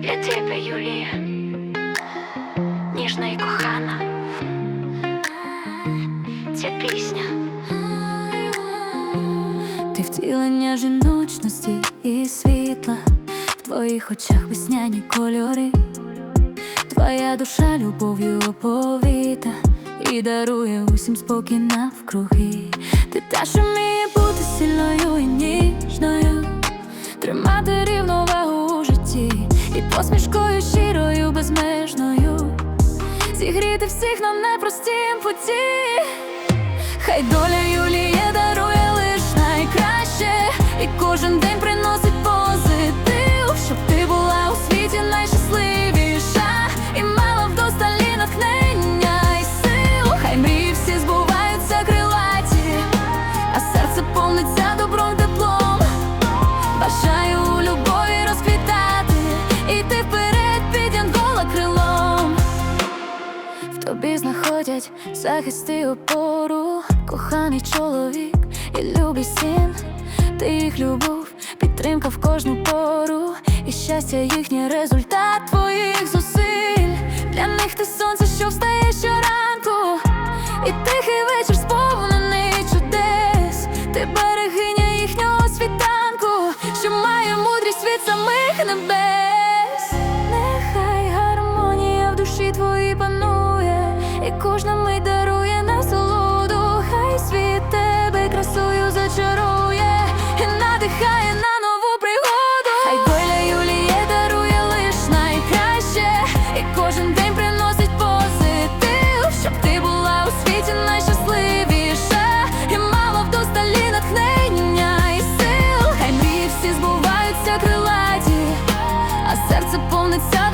для тебе, Юлія, ніжна і кохана. Ця пісня. Ти втілення жіночності і світла, в твоїх очах весняні кольори, твоя душа любов'ю оповіта і дарує усім спокій навкруги. Ти та, що вміє бути сильною і ніжною, тримати посмішкою щирою, безмежною, зігріти всіх на непростім путі. Хай доля Юлії тобі захисти опору, коханий чоловік і любий син, ти їх любов, підтримка в кожну пору, і щастя їхній результат твоїх зусиль. Для них ти сонце, що встає щоранку, і тихий кожна мить дарує насолоду. Хай світ тебе красою зачарує і надихає на нову пригоду. Хай доля Юлії дарує лиш найкраще, і кожен день приносить позитив, щоб ти була у світі найщасливіша, і мала вдосталі натхнення і сил. Хай мрії всі збуваються крилаті, а серце повниться